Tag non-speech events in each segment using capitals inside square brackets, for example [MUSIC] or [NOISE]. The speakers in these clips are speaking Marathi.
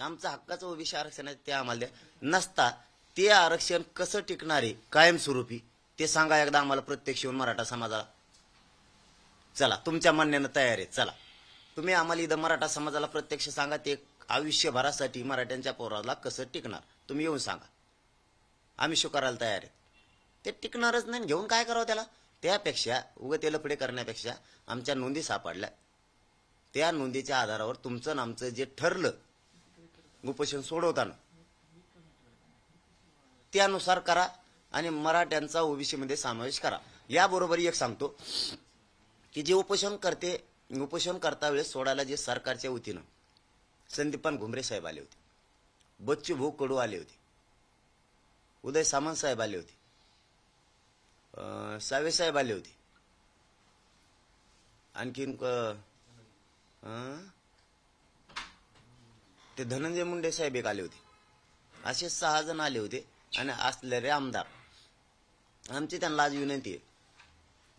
आमचा हक्काचं ओबीसी आरक्षण आहे ते आम्हाला द्या. नसता ते आरक्षण कसं टिकणार? आहे कायमस्वरूपी. ते सांगा एकदा आम्हाला प्रत्यक्ष येऊन मराठा समाजाला. चला तुमच्या म्हणण्यानं तयार आहे चला. तुम्ही आम्हाला इथं मराठा समाजाला प्रत्यक्ष सांगा ते आयुष्यभरासाठी मराठ्यांच्या पोराला कसं टिकणार? तुम्ही येऊन सांगा. आम्ही स्वीकारायला तयार आहे. ते टिकणारच नाही घेऊन काय करावं त्याला? त्यापेक्षा उगं ते लफडे करण्यापेक्षा आमच्या नोंदी सापडल्या. त्या नोंदीच्या आधारावर तुमचं आमचं जे ठरलं उपोषण सोडवताना. त्यानुसार करा आणि मराठ्यांचा ओबीसीमध्ये समावेश करा. याबरोबर एक सांगतो की जे उपोषण करते उपोषण करता वेळेस सोडायला जे सरकारच्या वतीनं संदीपान घुमरे साहेब आले होते. बच्चू भाऊ कडू आले होते. उदय सामंत साहेब आले होते. सावे साहेब आले होते. आणखीन क- अं? ते धनंजय मुंडे साहेब एक आले होते. असे सहा जण आले होते आणि असलेले आमदार. आमची त्यांना आज विनंती आहे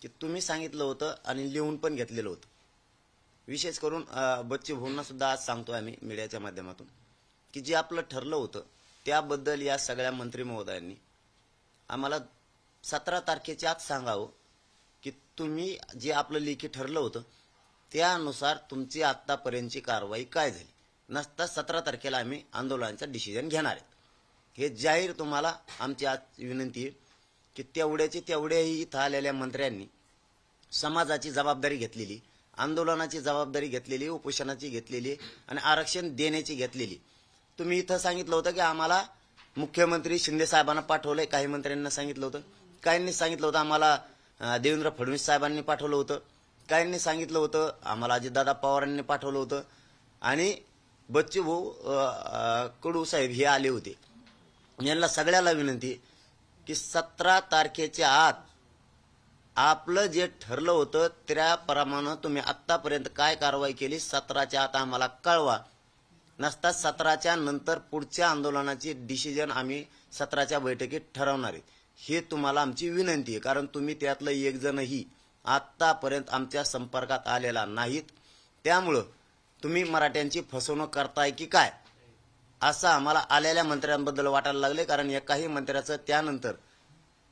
की तुम्ही सांगितलं होतं आणि लिहून पण घेतलेलं होतं. विशेष करून बच्ची भाऊंना सुद्धा आज सांगतो आम्ही मीडियाच्या माध्यमातून की जे आपलं ठरलं होतं त्याबद्दल या सगळ्या मंत्री महोदयांनी आम्हाला सतरा तारखेच्या आत सांगावं की तुम्ही जे आपलं लेखी ठरलं होतं त्यानुसार तुमची आत्तापर्यंतची कारवाई काय झाली? नसता सतरा तारखेला आम्ही आंदोलनाचा डिसिजन घेणार आहेत. हे जाहीर तुम्हाला आमची आज विनंती आहे की तेवढ्याचे तेवढ्याही इथं आलेल्या मंत्र्यांनी समाजाची जबाबदारी घेतलेली आंदोलनाची जबाबदारी घेतलेली उपोषणाची घेतलेली आणि आरक्षण देण्याची घेतलेली. तुम्ही इथं सांगितलं होतं की आम्हाला मुख्यमंत्री शिंदे साहेबांना पाठवलंय काही मंत्र्यांना सांगितलं होतं. काहींनी सांगितलं होतं आम्हाला देवेंद्र फडणवीस साहेबांनी पाठवलं होतं. काहींनी सांगितलं होतं आम्हाला अजितदादा पवारांनी पाठवलं होतं. आणि बच्चू भाऊ कडू साहेब हे आले होते. यांना सगळ्याला विनंती आहे की सतरा तारखेच्या आत आपलं जे ठरलं होतं त्याप्रमाणे तुम्ही आत्तापर्यंत काय कारवाई केली सतराच्या आत आम्हाला कळवा. नसता सतराच्या नंतर पुढच्या आंदोलनाची डिसिजन आम्ही सतराच्या बैठकीत ठरवणार आहे. हे तुम्हाला आमची विनंती आहे कारण तुम्ही त्यातलं एक जणही आमच्या संपर्कात आलेला नाहीत. त्यामुळं तुम्ही मराठ्यांची फसवणूक करताय की काय? असं आम्हाला आलेल्या मंत्र्यांबद्दल वाटायला लागले कारण एकाही मंत्र्याचं त्यानंतर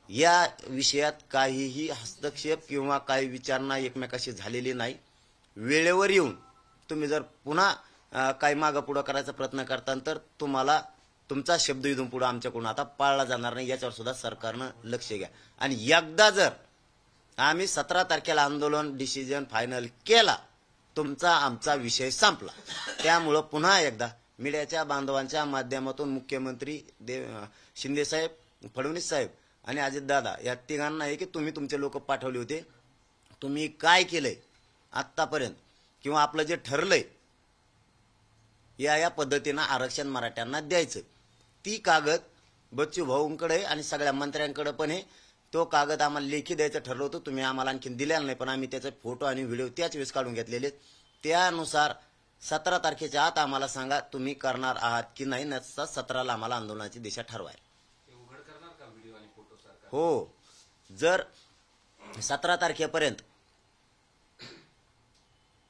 या विषयात काहीही हस्तक्षेप किंवा काही विचारणा एकमेकाशी झालेली नाही. वेळेवर येऊन तुम्ही जर पुन्हा काही मागं पुढं करायचा प्रयत्न करता तर तुम्हाला तुमचा शब्द इथून पुढे आमच्याकडून आता पाळला जाणार नाही याच्यावर सुद्धा सरकारनं लक्ष घ्या. आणि एकदा जर आम्ही सतरा तारखेला आंदोलन डिसिजन फायनल केला तुमचा आमचा विषय संपला. त्यामुळं पुन्हा एकदा मीडियाच्या बांधवांच्या माध्यमातून मुख्यमंत्री देव शिंदेसाहेब फडणवीस साहेब आणि अजितदादा या तिघांना आहे की तुम्ही तुमचे लोक पाठवले होते. तुम्ही काय केलंय आत्तापर्यंत? किंवा आपलं जे ठरलंय या या पद्धतीनं आरक्षण मराठ्यांना द्यायचं. ती कागद बच्चू भाऊंकडे आणि सगळ्या मंत्र्यांकडे पण आहे तो कागद आम्हाला लेखी द्यायचं ठरलं होतं. तुम्ही आम्हाला आणखीन दिलेला नाही पण आम्ही त्याचे फोटो आणि व्हिडिओ त्याच वेळेस काढून घेतलेले. त्यानुसार सतरा तारखेच्या आत आम्हाला सांगा तुम्ही करणार आहात की नाही नसता सतराला आम्हाला आंदोलनाची दिशा ठरवाय. हो. जर सतरा तारखेपर्यंत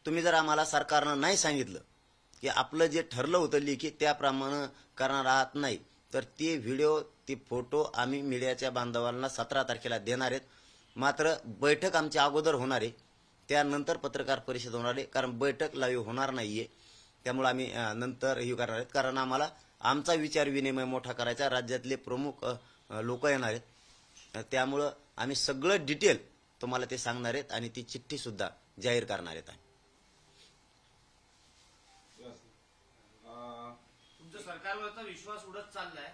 तुम्ही जर आम्हाला सरकारनं नाही सांगितलं की आपलं जे ठरलं होतं लेखी त्याप्रमाणे करणार आहात नाही तर ते व्हिडिओ ते फोटो आम्ही मीडियाच्या बांधवांना सतरा तारखेला देणार आहेत. मात्र बैठक आमची अगोदर होणार आहे. त्यानंतर पत्रकार परिषद होणार आहे. कारण बैठक लाईव्ह होणार नाहीये. त्यामुळे आम्ही नंतर हे करणार आहेत. कारण आम्हाला आमचा विचार विनिमय मोठा करायचा. राज्यातले प्रमुख लोक येणार आहेत. त्यामुळं आम्ही सगळं डिटेल तुम्हाला ते सांगणार आहेत आणि ती चिठ्ठी सुद्धा जाहीर करणार आहेत तुमच्या सरकारवरचा विश्वास उडत चाललाय.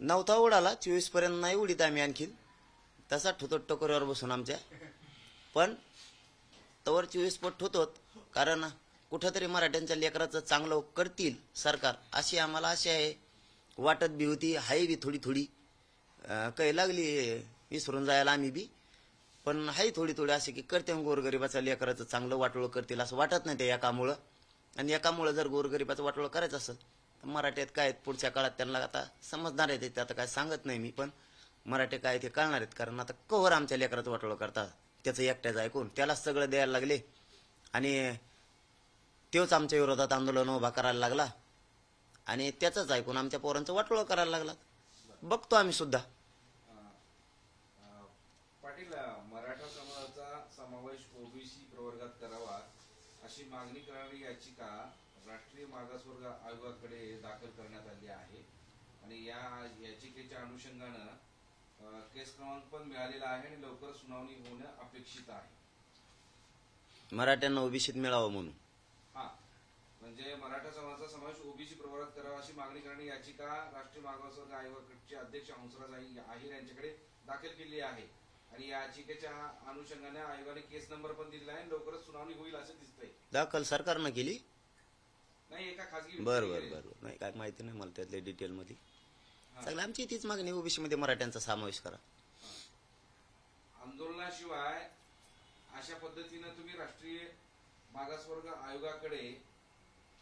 नव्हता उडाला चोवीसपर्यंत नाही उडीत आम्ही आणखीन. तसा ठोतो टकोरीवर बसून आमच्या. पण तवर चोवीस पट ठोतोत कारण कुठंतरी मराठ्यांच्या लेकराचं चांगलं करतील सरकार. अशी आम्हाला अशी आहे. वाटत बी होती हाय बी थोडी थोडी. काही लागली विसरून जायला आम्ही बी. पण हाय थोडी थोडी अशी की करते गोरगरिबाच्या लेकराचं चांगलं वाटोळं करतील असं वाटत नाही ते एकामुळं. आणि एकामुळं जर गोरगरिबाचं वाटोळं करायचं असं मराठ्यात काय पुढच्या काळात त्यांना आता समजणार आहे ते आता काय सांगत नाही मी पण मराठी काय ते कळणार आहेत. कारण आता कव्हर आमच्या लेकरात वाटोळं करतात. त्याचं एकट्याचं ऐकून त्याला सगळं द्यायला लागले. आणि तोच आमच्या विरोधात आंदोलन उभा करायला लागला. आणि त्याचंच ऐकून आमच्या पोरांचं वाटोळं करायला लागला. बघतो आम्ही सुद्धा. पाटील मराठा समाजाचा समावेश ओबीसी प्रवर्गात करावा अशी मागणी करणारी याचिका राष्ट्रीय मागासवर्ग आयोगाकडे दाखल करण्यात आली आहे. आणि या याचिकेच्या अनुषंगानं केस क्रमांक पण मिळालेला आहे आणि लवकर सुनावणी होणं अपेक्षित आहे. मराठ्यांना ओबीसीत मिळावं म्हणून. हा. म्हणजे मराठा समाजाचा समावेश ओबीसी प्रवर्गात करावा अशी मागणी करणारी याचिका राष्ट्रीय मागासवर्ग आयोगाचे अध्यक्ष हंसराज आहि- आहिर यांच्याकडे दाखल केली आहे. आणि या याचिकेच्या अनुषंगाने आयोगाने केस नंबर पण दिलेला आहे लवकरच सुनावणी होईल असं दिसतंय. दाखल सरकारनं केली? नाही एका खासगी बर. नाही काय माहिती नाही मला त्यातल्या डिटेल मध्ये हा. सगळं आमची तीच मागणी ओबीसी मध्ये मराठ्यांचा समावेश करा. आंदोलनाशिवाय अशा पद्धतीनं तुम्ही राष्ट्रीय मागासवर्ग आयोगाकडे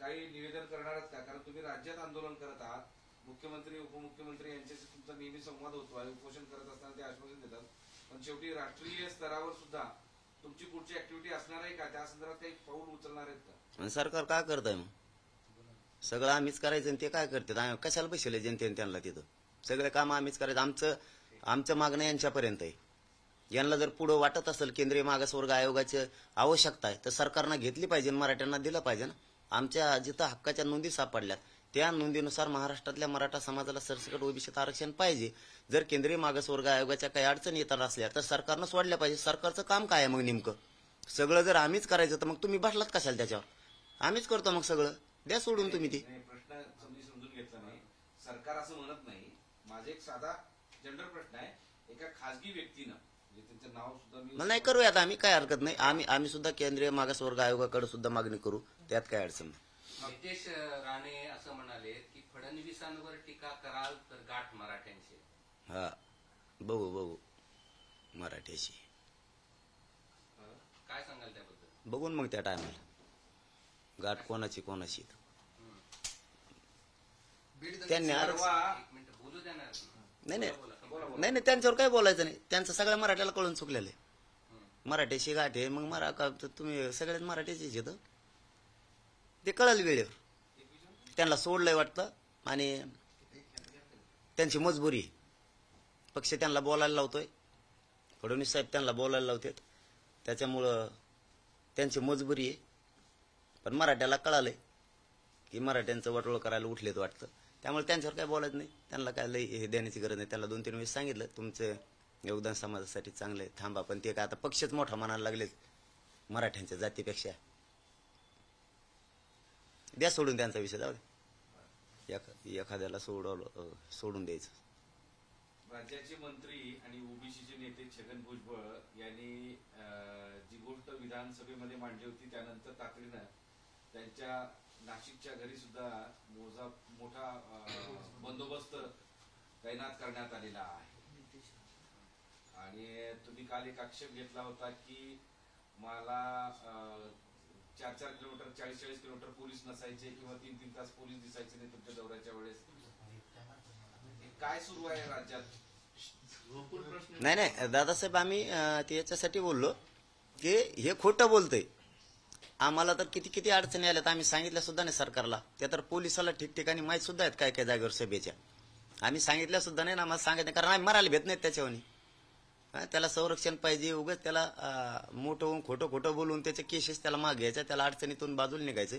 काही निवेदन करणार का? कारण तुम्ही राज्यात आंदोलन करत आहात. मुख्यमंत्री उपमुख्यमंत्री यांच्याशी तुमचा नेहमी संवाद होतो. आहे उपोषण करत असताना ते आश्वासन देतात. पण शेवटी राष्ट्रीय स्तरावर सुद्धा तुमची पुढची ऍक्टिव्हिटी असणार आहे का? त्या संदर्भात काही पाऊल उचलणार आहेत का? सरकार काय करत आहे मग? सगळं आम्हीच करायचं आणि ते काय करतात? आम्ही कशाला बसले जनतेने त्यांना तिथं? सगळे काम आम्हीच करायचं. आमचं आमचं मागणं यांच्यापर्यंत आहे. यांना जर पुढं वाटत असेल केंद्रीय मागासवर्ग आयोगाची आवश्यकता आहे तर सरकारनं घेतली पाहिजे मराठ्यांना दिलं पाहिजे ना. आमच्या जिथं हक्काच्या नोंदी सापडल्यात त्या नोंदीनुसार महाराष्ट्रातल्या मराठा समाजाला सरसकट ओबीसीत आरक्षण पाहिजे. जर केंद्रीय मागासवर्ग आयोगाच्या काही अडचणी येतात असल्या तर सरकारनं सोडल्या पाहिजे. सरकारचं काम काय आहे मग नेमकं? सगळं जर आम्हीच करायचं तर मग तुम्ही बसलात कशाला त्याच्यावर? आम्हीच करतो मग सगळं. द्या सोडून तुम्ही ते. प्रश्न तुम्ही समजून घेतला नाही सरकार असं म्हणत नाही. माझा एक साधा जनरल प्रश्न आहे. एका खासगी व्यक्तीनं म्हणजे त्यांचं नाव सुद्धा मी मग नाही करूयात आम्ही काय हरकत नाही. आम्ही आम्ही सुद्धा केंद्रीय मागासवर्ग आयोगाकडे सुद्धा मागणी करू. त्यात काय अडचण नाही. नितेश राणे असं म्हणाले की फडणवीसांवर टीका कराल तर गाठ मराठ्यांची हा बघू बघू. मराठीशी काय सांगाल त्याबद्दल? बघून मग त्या टायमाला गाठ कोणाची कोणाची? त्यांनी आरक्षण परवा एक मिनिट बोलू द्या ना. नाही नाही. नाही नाही त्यांच्यावर काय बोलायचं नाही. त्यांचं सगळ्या मराठ्याला कळून चुकलेलं आहे. मराठीशी गाठ आहे मग मरा तुम्ही सगळ्यात मराठीचीच येतं ते कळलं वेळेवर. त्यांना सोडलंय वाटतं आणि त्यांची मजबुरी आहे. पक्ष त्यांना बोलायला लावतोय. फडणवीस साहेब त्यांना बोलायला लावतात. त्याच्यामुळं त्यांची मजबुरी आहे. पण मराठ्याला कळालंय की मराठ्यांचं वटोळ करायला उठलेत वाटतं. त्यामुळे त्यांच्यावर काय बोलायचं नाही. त्यांना काय लई हे देण्याची गरज नाही. त्यांना दोन तीन वेळेस सांगितलं तुमचं योगदान समाजासाठी चांगलं आहे. थांबा पण ते काय आता पक्षच मोठा म्हणायला लागलेत मराठ्यांच्या जातीपेक्षा. द्या सोडून त्यांचा विषय जाऊ दे. एखाद्याला सोडवलं सोडून द्यायचं. राज्याचे मंत्री आणि ओबीसीचे नेते छगन भुजबळ यांनी जी गोष्ट विधानसभेमध्ये मांडली होती त्यानंतर तातडीनं त्यांच्या नाशिकच्या घरी सुद्धा मोजा मोठा बंदोबस्त तैनात करण्यात आलेला आहे. आणि तुम्ही काल एक आक्षेप घेतला होता की मला चार चार किलोमीटर चाळीस चाळीस किलोमीटर पोलीस नसायचे किंवा तीन तीन तास पोलीस दिसायचे नाही तुमच्या दौऱ्याच्या वेळेस. हे काय सुरू आहे राज्यात? नाही नाही दादासाहेब आम्ही त्याच्यासाठी याच्यासाठी बोललो की हे खोटं बोलतंय. आम्हाला तर किती किती अडचणी आल्यात आम्ही सांगितल्या सुद्धा नाही सरकारला. त्या तर पोलिसाला ठिकठिकाणी माहीत सुद्धा आहेत काय काय जागेवर सभेच्या. आम्ही सांगितल्या सुद्धा नाही ना आम्हाला सांगत नाही कारण आम्ही मरायला भेट नाहीत त्याच्यावानी. त्याला संरक्षण पाहिजे उगाच त्याला मोठं होऊन खोटं खोटं बोलून त्याचे केसेस त्याला माग घ्यायचा त्याला अडचणीतून बाजूला निघायचं.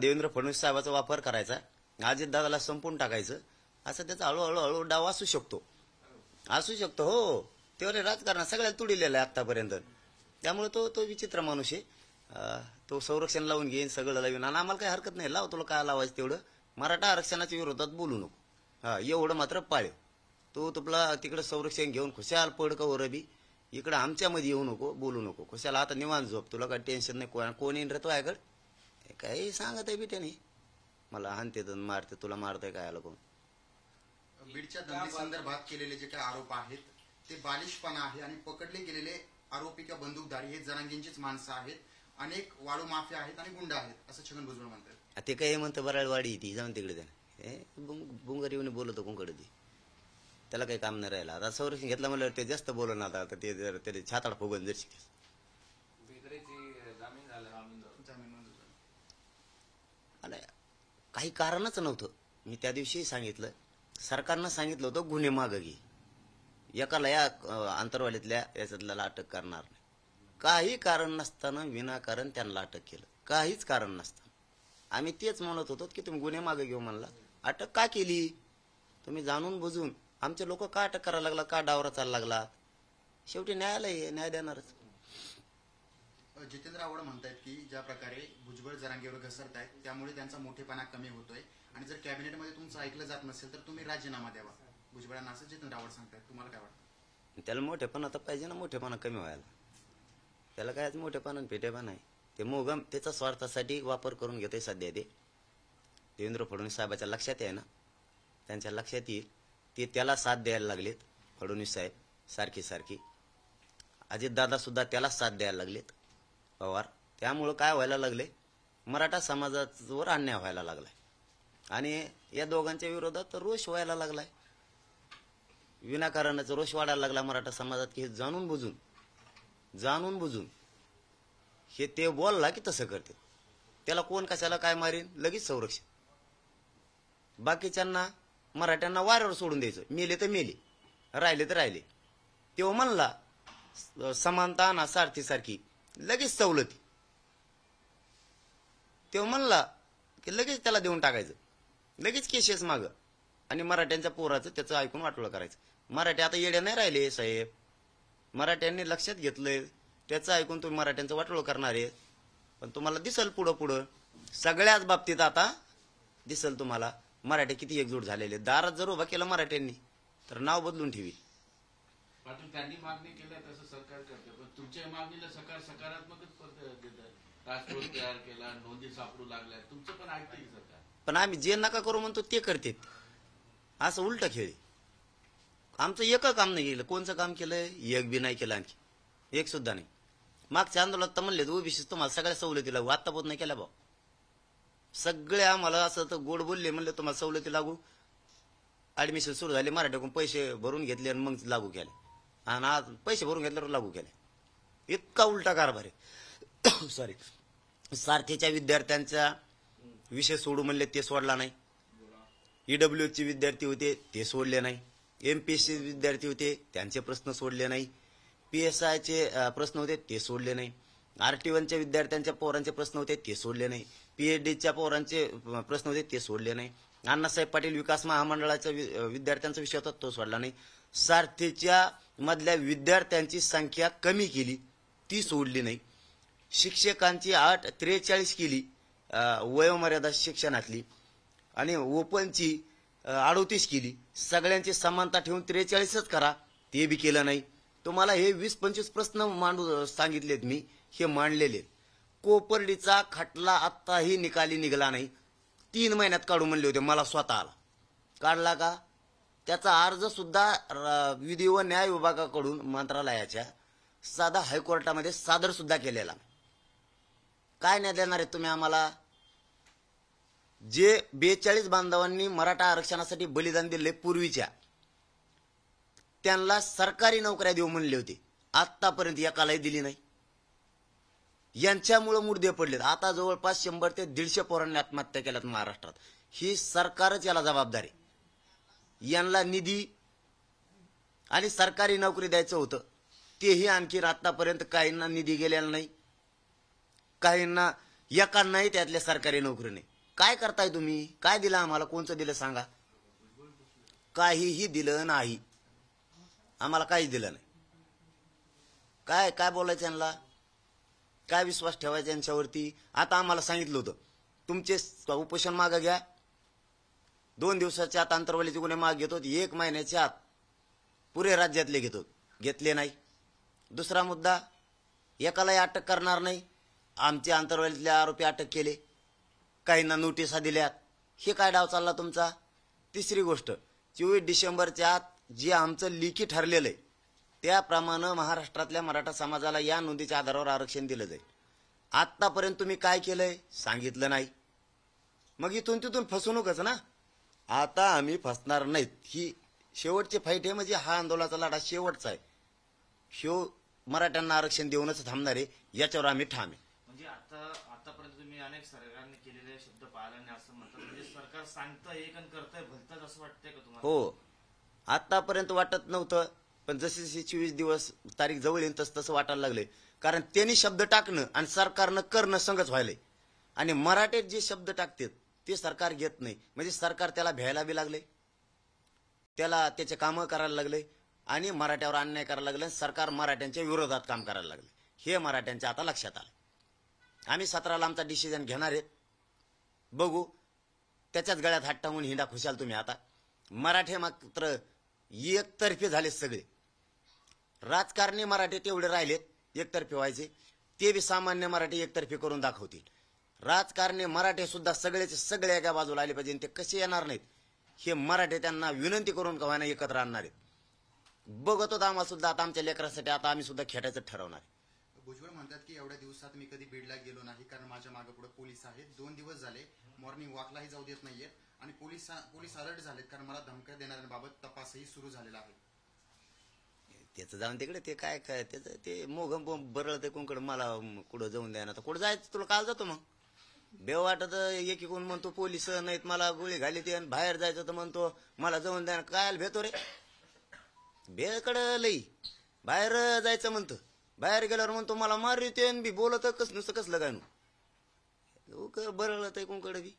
देवेंद्र फडणवीस साहेबाचा वापर करायचा अजित दादाला संपून टाकायचं असं त्याचा हळूहळू हळू डाव असू शकतो. असू शकतो हो. तेवढे राजकारण सगळ्याला तुडिलेलं आहे आतापर्यंत त्यामुळे तो तो विचित्र माणूस आहे. तो संरक्षण लावून घेईन सगळं लावीन आणि आम्हाला काही हरकत नाही. लाव तुला काय लावायचं तेवढं. मराठा आरक्षणाच्या विरोधात बोलू नको. हा एवढं मात्र पाळेव. तो तुला तिकडे संरक्षण घेऊन खुशाल पड का बी. इकडं आमच्यामध्ये येऊ नको बोलू नको. खुशाल आता निवांत झोप. तुला काही टेन्शन नाही. कोण येईन रे तो आयकड? काही सांगत आहे बिट्याने. मला हानते मारते. तुला मारतय काय आलं कोण? बीडच्या दंगली संदर्भात केलेले जे काही आरोप आहेत ते बालिशपणा आहे आणि पकडले गेलेले आरोपी किंवा बंदूकधारी हे जनांगींचीच माणसं आहेत. अनेक वाळू माफिया आहेत आणि गुंड आहेत असं छगन भुजबळ म्हणतात. ते काय म्हणतं बराळवाडी ती जाऊन तिकडे त्याने. हे बुंग- बुंगर येऊन बोलतो कोणकडे ती त्याला काही काम नाही राहिलं. आता संरक्षण घेतलं म्हणल्यावर ते जास्त बोलून आता आता ते जर त्याने छाताड फुगून जर शिकेल. बेगरेची जामीन झाला जामीन मंजूर झाला. काही कारणच नव्हतं. मी त्या दिवशी सांगितलं सरकारनं सांगितलं होतं गुन्हे मागं घे. एकाला या अं, आंतरवालीतल्या याच्यातल्याला अटक करणार. काही कारण नसताना विनाकारण त्यांना अटक केलं. काहीच कारण नसताना. आम्ही तेच म्हणत होतो की तुम्ही गुन्हे मागे घेऊ म्हणला. अटक का केली? तुम्ही जाणून बुजून. आमचे लोक का अटक करायला लागला? का डावरा चालला लागला? शेवटी न्यायालय न्याय देणारच. जितेंद्र आव्हाड म्हणतायत की ज्या प्रकारे भुजबळ जरांगेवर घसरत आहेत त्यामुळे त्यांचा मोठेपणा कमी होतोय. आणि जर कॅबिनेटमध्ये तुमचं ऐकलं जात नसेल तर तुम्ही राजीनामा द्यावा. भुजबळांना असं जितेंद्र आव्हाड सांगतायत. तुम्हाला काय वाटतं? त्याला मोठेपणा तर पाहिजे ना मोठेपणा कमी व्हायला. त्याला काय मोठेपणा आणि आहे. ते मोगम त्याचा स्वार्थासाठी वापर करून घेतोय सध्या ते. देवेंद्र फडणवीस साहेबाच्या लक्षात आहे ना? त्यांच्या लक्षात येईल. ते त्याला साथ द्यायला लागलेत फडणवीस साहेब सारखी सारखी. अजितदादा सुद्धा त्याला साथ द्यायला लागलेत पवार. त्यामुळं काय व्हायला लागले मराठा समाजावर अन्याय व्हायला लागलाय. आणि या दोघांच्या विरोधात रोष व्हायला लागलाय. विनाकारणाचा रोष वाढायला लागला मराठा समाजात की हे जाणून बुजून. जाणून बुजून. हे ते बोलला की तसं करते. त्याला कोण कशाला काय मारीन? लगेच संरक्षण. बाकीच्यांना मराठ्यांना वाऱ्यावर सोडून द्यायचं. मेले तर मेले. राहिले तर राहिले. तेव्हा म्हणला समानता ना सारथी सारखी लगेच सवलती. तेव्हा म्हणला की लगेच त्याला देऊन टाकायचं. लगेच केसेस माग. आणि मराठ्यांच्या पोराचं त्याचं ऐकून वाटोळं करायचं. मराठी आता येड्या नाही राहिले साहेब. मराठ्यांनी लक्षात घेतलंय. त्याचं ऐकून तुम्ही मराठ्यांचं वाटोळं करणार आहे. पण तुम्हाला दिसल पुढं पुढं. सगळ्याच बाबतीत आता दिसल तुम्हाला. मराठी किती एकजूट झालेले. दारात जर उभा केलं मराठ्यांनी तर नाव बदलून ठेवी पाटील त्यांनी मागणी केल्या तसं सरकार करते. पण तुमच्या मागणीला सरकार सकारात्मकच तयार केला नोंदी सापडू लागल्या. तुमचं पण ऐकते सरकार. पण आम्ही जे नका करू म्हणतो ते करते असं उलट खेळ. आमचं एक काम नाही. केलं कोणचं काम केलंय? एक बी नाही केलं आणखी. एक सुद्धा नाही. मागच्या आंदोलनात तर म्हणले ओबीसी तुम्हाला सगळ्या सवलती लागू. आता बोध नाही केल्या भाऊ. सगळे आम्हाला असं तर गोड बोलले म्हणले तुम्हाला सवलती लागू. ऍडमिशन सुरू झाले मराठीकडून पैसे भरून घेतले आणि मग लागू केले. आणि आज पैसे भरून घेतल्यावर लागू केले. इतका उलटा कारभार आहे. [COUGHS] सॉरी सारथीच्या विद्यार्थ्यांचा विषय सोडू म्हणले ते सोडला नाही. ईडब्ल्यूचे विद्यार्थी होते ते सोडले नाही. एमपीएससी विद्यार्थी होते त्यांचे प्रश्न सोडले नाही. पी एस आयचे प्रश्न होते ते सोडले नाही. आर टी वनच्या विद्यार्थ्यांच्या पोरांचे प्रश्न होते ते सोडले नाही. पीएचडीच्या पोरांचे प्रश्न होते ते सोडले नाही. अण्णासाहेब पाटील विकास महामंडळाच्या वि- विद्यार्थ्यांचा विषय होता तो सोडला नाही. सारथीच्या मधल्या विद्यार्थ्यांची संख्या कमी केली ती सोडली नाही. शिक्षकांची आठ त्रेचाळीस केली वयोमर्यादा शिक्षणातली. आणि ओपनची अडोतीस केली. सगळ्यांची समानता ठेवून त्रेचाळीसच करा. ते बी केलं नाही. तुम्हाला हे वीस पंचवीस प्रश्न मांडू सांगितलेत मी. हे मांडलेले कोपर्डीचा खटला आत्ताही निकाली निघाला नाही. तीन महिन्यात काढू म्हणले होते. मला स्वतःला. काढला का? त्याचा अर्ज सुद्धा विधी व न्याय विभागाकडून मंत्रालयाच्या साधा हायकोर्टामध्ये सादर सुद्धा केलेला काय न्याय देणार आहे तुम्ही आम्हाला? जे बेचाळीस बांधवांनी मराठा आरक्षणासाठी बलिदान दिले पूर्वीच्या त्यांना सरकारी नोकऱ्या देऊ म्हणले होते. आत्तापर्यंत एकालाही दिली नाही. यांच्यामुळे मुर्दे पडलेत. आता जवळपास शंभर ते दीडशे पोरांनी आत्महत्या केल्यात महाराष्ट्रात. ही सरकारच याला जबाबदार आहे. यांना निधी आणि सरकारी नोकरी द्यायचं होतं. तेही आणखी आतापर्यंत काहींना निधी गेलेला नाही. काहींना एकांनाही त्यातल्या सरकारी नोकरी नाही. काय करताय तुम्ही? काय दिलं आम्हाला? कोणचं दिलं सांगा. काहीही दिलं नाही. आम्हाला काहीच दिलं नाही. काय काय बोलायचं यांना? काय विश्वास ठेवायचा यांच्यावरती? आता आम्हाला सांगितलं होतं. तुमचे उपोषण मागं घ्या. दोन दिवसाच्या आत आंतरवालीचे गुन्हे माग घेतो. एक महिन्याच्या आत पुरे राज्यातले घेतो. घेतले नाही. दुसरा मुद्दा एकालाही अटक करणार नाही. आमचे आंतरवालीतले आरोपी अटक केले. काहींना नोटिसा दिल्यात. हे काय डाव चालला तुमचा? तिसरी गोष्ट चोवीस डिसेंबरच्या आत जे आमचं लिखी ठरलेलं आहे त्याप्रमाणे महाराष्ट्रातल्या मराठा समाजाला या नोंदीच्या आधारावर आरक्षण दिलं जाईल. आत्तापर्यंत तुम्ही काय केलंय? सांगितलं नाही. मग इथून तिथून फसवणूकच ना? आता आम्ही फसणार नाहीत. ही शेवटची फाईट आहे म्हणजे हा आंदोलनाचा लढा शेवटचा आहे. शिव मराठ्यांना आरक्षण देऊनच थांबणार आहे याच्यावर आम्ही ठाम आहे म्हणजे आता आतापर्यंत तुम्ही अनेक सरकारने केलेले शब्द पाळल्याने असं म्हणतात. म्हणजे सरकार सांगतं एक आणि करतंय भलतंच असं वाटतंय का तुम्हाला? हो. आतापर्यंत वाटत नव्हतं पण जसे जसे चोवीस दिवस तारीख जवळ येईल तसं तसं वाटायला लागले कारण त्यांनी शब्द टाकणं आणि सरकारनं करणं संगच व्हायलंय. आणि मराठीत जे शब्द टाकतात ते सरकार घेत नाही. म्हणजे सरकार त्याला भ्यायला बी लागले त्याला त्याचे कामं करायला लागले आणि मराठ्यावर अन्याय करायला लागले आणि सरकार मराठ्यांच्या विरोधात काम करायला लागले हे मराठ्यांच्या आता लक्षात आलं आम्ही सतराला आमचा डिसिजन घेणार आहेत. बघू. त्याच्याच गळ्यात हात टांगून हिंडा खुशाल तुम्ही आता. मराठे मात्र एकतर्फे झाले सगळे. राजकारणी मराठे तेवढे राहिलेत एकतर्फे व्हायचे. ते बी सामान्य मराठी एकतर्फे करून दाखवतील. राजकारणी मराठे सुद्धा सगळेचे सगळे एका बाजूला आले पाहिजे ते कसे येणार नाहीत हे मराठे त्यांना विनंती करून कवायना एकत्र आणणार आहेत. बघत होता आम्हाला सुद्धा आता आमच्या लेकरासाठी आता आम्ही सुद्धा खेटायचं ठरवणार आहे. भुजबळ म्हणतात की एवढ्या दिवसात मी कधी बीडला गेलो नाही कारण माझ्या मागे पुढे पोलीस आहेत. दोन दिवस झाले मॉर्निंग वॉकलाही जाऊ देत नाहीयेत. आणि पोलीस पोलीस अलर्ट झालेत कारण मला धमक्या देणाऱ्यांबाबत तपासही सुरू झालेला आहे. त्याचं जाऊन तिकडे ते काय काय त्याचं ते मोग बरळ ते कोणकडे मला कुठं जाऊन द्या ना तर कुठं जायचं? तुला काल जातो मग. बेव वाटत एकीकडून म्हणतो पोलीस नाहीत मला गोळी घाली ते आणि बाहेर जायचं तर म्हणतो मला जाऊन द्या ना. काय भेतो रे? भेकडं लई. बाहेर जायचं म्हणतं. बाहेर गेल्यावर म्हणतो मला मार येते बी बोलत कस नुसतं कसलं काय लोक बरळ ते कोणकडे बी.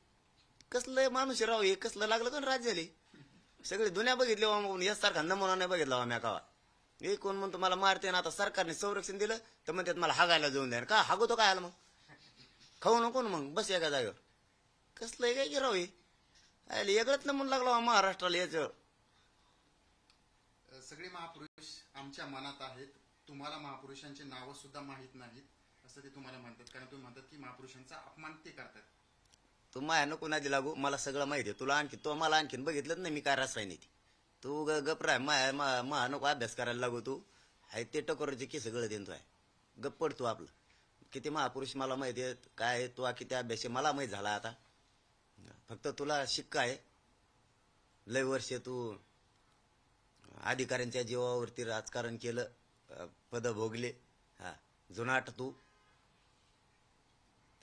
कसलं माणूस राव हे कसलं लागलं का राज झाले? सगळे दुनिया बघितले बा सारखा नमुना नाही बघितला बा म्या कावा हे कोण म्हणतो मला मारते ना आता सरकारने संरक्षण दिलं तर म्हणतात मला हागायला जाऊन द्या. का हागवतो काय आला मग? खाऊ नको ना मग बस एका जागेवर. कसलं काय की राव हे? आयला वेगळंच नमून लागला बा महाराष्ट्राला याचं. सगळे महापुरुष आमच्या मनात आहेत. तुम्हाला महापुरुषांचे नावं सुद्धा माहीत नाहीत असं ते तुम्हाला म्हणतात. कारण तुम्ही म्हणतात की महापुरुषांचा अपमान ते करतात. तू माया कोणाची लागू मला सगळं माहिती आहे. तुला आणखी तो मला आणखीन बघितलंच नाही मी काय रसायन ती. तू ग गप माया मा नको अभ्यास करायला लागू तू. आहे ते टकोरचे की सगळं देतो आहे गप्प पडतो तू आपलं. किती महापुरुष मला माहिती आहेत काय आहे, तू किती अभ्यास आहे मला माहीत झाला आता. फक्त तुला शिक्का आहे. लय वर्ष तू अधिकाऱ्यांच्या जीवावरती राजकारण केलं. पद भोगले. हा जुनाट तू.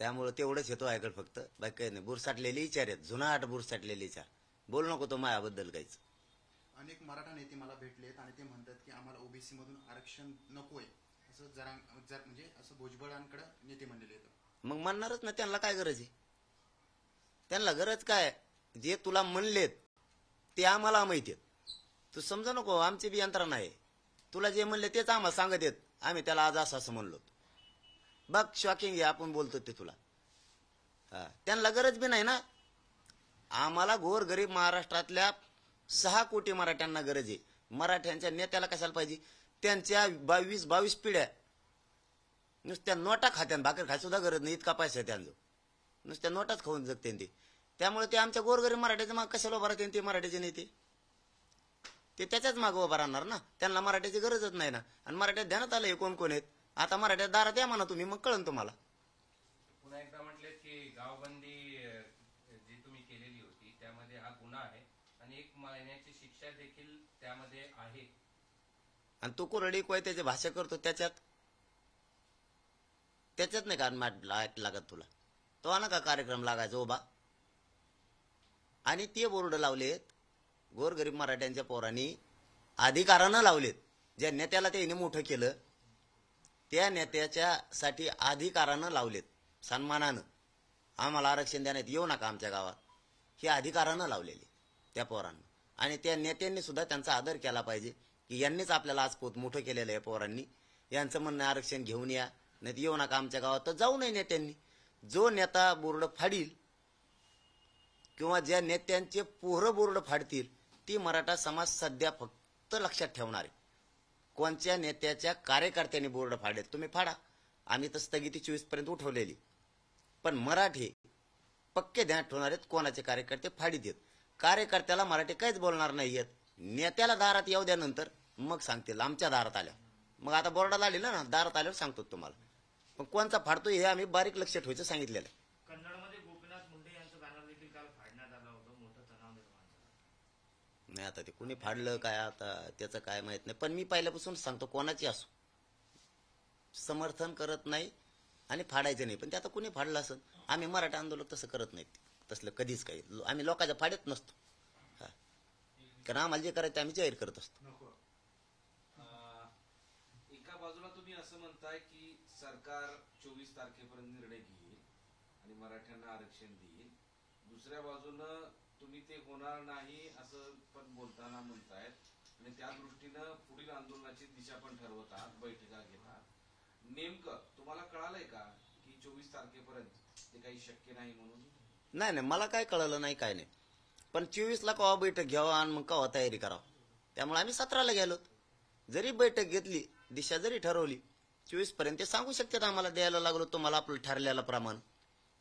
त्यामुळे तेवढंच येतो ऐकड फक्त. बाकी काही नाही. बुरसाटलेले विचार आहेत. जुनाट बुरसाटलेले विचार. बोल नको तो मायाबद्दल काहीच. अनेक मराठा नेते मला भेटलेत आणि ते म्हणतात की आम्हाला ओबीसी मधून आरक्षण नकोय. असं जरा जर म्हणजे असं भुजबळांकडे नेते म्हणलेले मग म्हणणारच ना त्यांना काय गरज आहे? त्यांना गरज काय? जे तुला म्हणलेत ते आम्हाला माहिती आहेत. तू समजा नको आमची बी यंत्रणा आहे. तुला जे म्हणले तेच आम्हाला सांगत येत. आम्ही त्याला आज असं असं म्हणलो. बघ शॉकिंग आहे आपण बोलतो ते तुला. त्यांना गरज बी नाही ना. आम्हाला गोरगरीब महाराष्ट्रातल्या सहा कोटी मराठ्यांना गरज आहे. मराठ्यांच्या नेत्याला कशाला पाहिजे? त्यांच्या बावीस बावीस पिढ्या. नुसत्या नोटा खात्यान भाकर खाय सुद्धा गरज नाही इतका पैसा आहे त्यांचं. नुसत्या नोटाच खाऊन जगते ते. त्यामुळे ते आमच्या गोरगरीब मराठ्याच्या मग कशाला उभा राहते ते मराठ्याचे नेते? ते त्याच्याच मागे उभा राहणार ना. त्यांना मराठ्याची गरजच नाही ना. आणि मराठ्यात ध्यानात आलं हे कोण कोण आहेत? आता मराठ्यात दारात या म्हणा तुम्ही मग कळन तुम्हाला. पुन्हा एकदा म्हटले की गावबंदी जी तुम्ही केलेली होती त्यामध्ये हा गुन्हा आहे. आणि एक महिन्याची शिक्षा देखील त्यामध्ये आहे. आणि तू कोरडी कोय त्याची भाषा करतो त्याच्यात? त्याच्यात नाही का लागत तुला? तो आला का कार्यक्रम लागायचा उभा? आणि ते बोर्ड लावलेत. गोरगरीब मराठ्यांच्या पोरांनी अधिकारानं लावलेत. ज्या नेत्याला त्याने मोठं केलं त्या नेत्याच्यासाठी अधिकारानं लावलेत सन्मानानं. आम्हाला आरक्षण देण्यात येऊ नका आमच्या गावात. हे अधिकारानं लावलेले त्या पोरांना. आणि त्या नेत्यांनी सुद्धा त्यांचा आदर केला पाहिजे की यांनीच आपल्याला आज पोत मोठं केलेलं आहे पोरांनी. यांचं म्हणणं आरक्षण घेऊन या नाही येऊ नका आमच्या गावात तर जाऊ नये नेत्यांनी. जो नेता बोर्ड फाडील किंवा ज्या नेत्यांचे पोरं बोर्ड फाडतील ती मराठा समाज सध्या फक्त लक्षात ठेवणार. आहे कोणत्या नेत्याच्या कार्यकर्त्यांनी बोर्ड फाडले तुम्ही फाडा. आम्ही तर स्थगिती चोवीसपर्यंत उठवलेली. पण मराठी पक्के ध्यान ठेवणार आहेत कोणाचे कार्यकर्ते फाडी देत कार्यकर्त्याला मराठी काहीच बोलणार नाही आहेत. नेत्याला दारात येऊ द्यानंतर मग सांगतील. आमच्या दारात आल्या. मग आता बोर्डाला आलेलं ना दारात आल्यावर सांगतो तुम्हाला. पण कोणचा फाडतो हे आम्ही बारीक लक्ष ठेवायचं सांगितलेलं आहे कन्नडमध्ये गोपीनाथ मुंडे यांचं बॅनर देखील काल फाडण्यात आलं होतं मोठं तणाव निर्माण झाला नाही आता ते कुणी फाडलं काय आता त्याचं काय माहीत नाही. पण मी पहिल्यापासून सांगतो कोणाची असो. समर्थन करत नाही आणि फाडायचं नाही. पण ते आता कुणी फाडलं असं आम्ही मराठा आंदोलक तसं करत नाहीत. तसलं कधीच काही. आम्ही लोकांच्या फाड्यात नसतो. हा. कारण आम्हाला जे करायचं आम्ही जाहीर करत असतो. एका बाजूला तुम्ही असं म्हणताय की सरकार चोवीस तारखेपर्यंत निर्णय घेईल आणि मराठ्यांना आरक्षण देईल. दुसऱ्या बाजूनं तुम्ही ते होणार नाही असं पण बोलताना म्हणतायत. आणि त्या दृष्टीनं पुढील आंदोलनाची दिशा पण ठरवतात बैठका घेतात. नेमकं तुम्हाला कळालंय का की चोवीस तारखेपर्यंत ते काही शक्य नाही म्हणून? नाही नाही मला काय कळलं नाही काय नाही. पण चोवीसला कवा बैठक घ्यावा आणि मग कवा तयारी करावं? त्यामुळे आम्ही सतराला गेलो. जरी बैठक घेतली दिशा जरी ठरवली चोवीसपर्यंत ते सांगू शकतात आम्हाला द्यायला लागलो तुम्हाला आपलं ठरलेलं प्रमाण.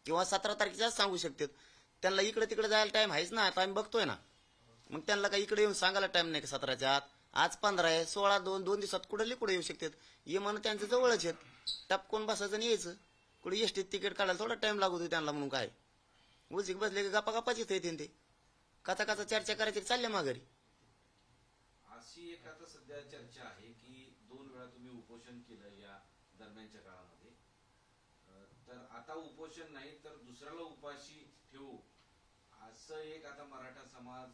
किंवा सतरा तारखेच्याच सांगू शकतात. त्यांना इकडे तिकडे जायला टाइम आहेच ना टाइम बघतोय ना. मग त्यांना काही इकडे येऊन सांगायला टाइम नाही का सतराच्या आत? आज पंधरा आहे सोळा दोन दोन दिवसात कुठे कुठे येऊ शकतात? ये म्हणून त्यांचं जवळच आहेत. टपकून बसायचं आणि यायचं. कुठे एसटीत तिकीट काढायला थोडा टाइम लागतो त्यांना म्हणून काय? उजिक बसले की गप्पा गप्पाचीच येते ते. कथा कथा चर्चा करायची चालल्या माघारी. अशी एक आता सध्या चर्चा आहे की दोन वेळा तुम्ही उपोषण केलं या दरम्यानच्या काळामध्ये. तर आता उपोषण नाही तर दुसऱ्याला उपाशी ठेवू. असं एक आता मराठा समाज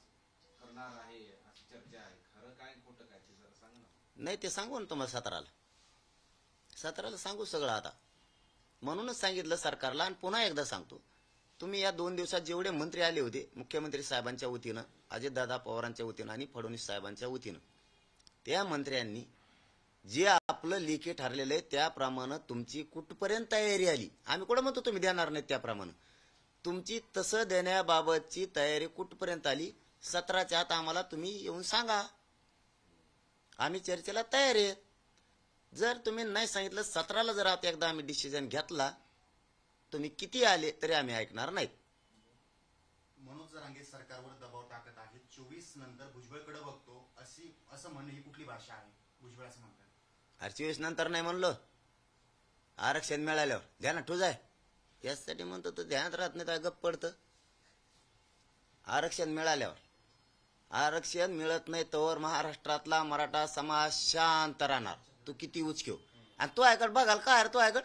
करणार आहे अशी चर्चा आहे. खरं काय खोटं काय ते जरा सांग ना. नाही ते सांगू ना तुम्हाला सतराला. सतराला सांगू सगळं आता. म्हणूनच सांगितलं सरकारला आणि पुन्हा एकदा सांगतो. तुम्ही या दोन दिवसात जेवढे मंत्री आले होते मुख्यमंत्री साहेबांच्या वतीनं अजितदादा पवारांच्या वतीनं आणि फडणवीस साहेबांच्या वतीनं त्या मंत्र्यांनी जे आपलं लेखी ठरलेलं आहे त्याप्रमाणे तुमची कुठपर्यंत तयारी आली? आम्ही कुठं म्हणतो तुम्ही देणार नाही त्याप्रमाणे? तुमची तसं देण्याबाबतची तयारी कुठपर्यंत आली? सतराच्या आत आम्हाला तुम्ही येऊन सांगा. आम्ही चर्चेला तयार आहे. जर तुम्ही नाही सांगितलं सतराला जर आता एकदा आम्ही डिसिजन घेतला तुम्ही किती आले तरी आम्ही ऐकणार नाहीत. मनोज जरांगे सरकारवर दबाव टाकत आहेत. चोवीस नंतर भुजबळकडे बघतो. अशी असं म्हणणं ही कुठली भाषा आहे? भुजबळ असं म्हणतात. अरे चोवीस नंतर नाही म्हणलो. आरक्षण मिळाल्यावर. ध्यानात ठोज आहे यासाठी म्हणतो तो ध्यानात राहत नाही तर गप्प पडतं. आरक्षण मिळाल्यावर. आरक्षण मिळत नाही तोवर महाराष्ट्रातला मराठा समाज शांत राहणार. तू किती उचक्यो. आणि तो ऐकड बघाल काय तो ऐकड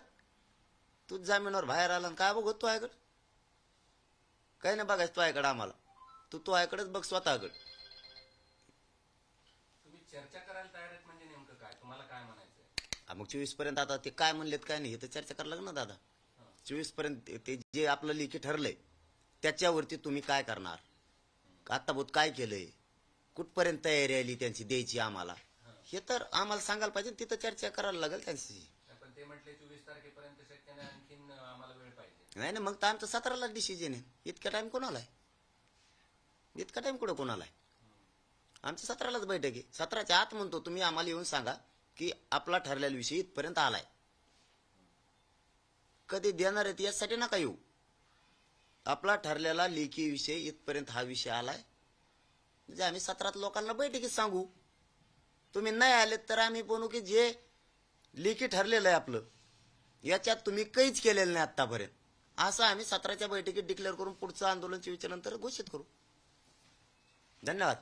तू जमिनीवर बाहेर आला काय बघत तो ऐकड काही नाही बघायचं तो ऐकड आम्हाला. तू तो ऐकडच बघ स्वतःकड. तुम्ही चर्चा करायला तयार आहेत म्हणजे नेमकं काय? तुम्हाला काय म्हणायचंय? मग चोवीसपर्यंत आता ते काय म्हणलेत काय नाही हे तर चर्चा करायला लागलं ना दादा. चोवीसपर्यंत ते जे आपलं लेखी ठरलंय त्याच्यावरती तुम्ही काय करणार? आताभूत काय केलंय? कुठपर्यंत तयारी आली त्यांची द्यायची आम्हाला? हे तर आम्हाला सांगायला पाहिजे तिथं चर्चा करायला लागेल त्यांची नाही ना मग तर आमचं सतराला डिसिजन आहे. इतका टाइम कोणाला आहे? इतका टाइम कुठं कोणाला आहे? आमचं सतरालाच बैठक आहे. सतराच्या आत म्हणतो तुम्ही आम्हाला येऊन सांगा की आपला ठरलेला विषय इथपर्यंत आलाय. कधी देणार आहेत यासाठी नका येऊ. आपला ठरलेला लेखी विषय इथपर्यंत हा विषय आलाय. म्हणजे आम्ही सत्रात लोकांना बैठकीत सांगू. तुम्ही नाही आलेत तर आम्ही बोलू की जे लेखी ठरलेलं आहे आपलं याच्यात तुम्ही काहीच केलेलं नाही आतापर्यंत असं आम्ही सत्राच्या बैठकीत डिक्लेअर करून पुढचं आंदोलनचे विचारानंतर घोषित करू. धन्यवाद.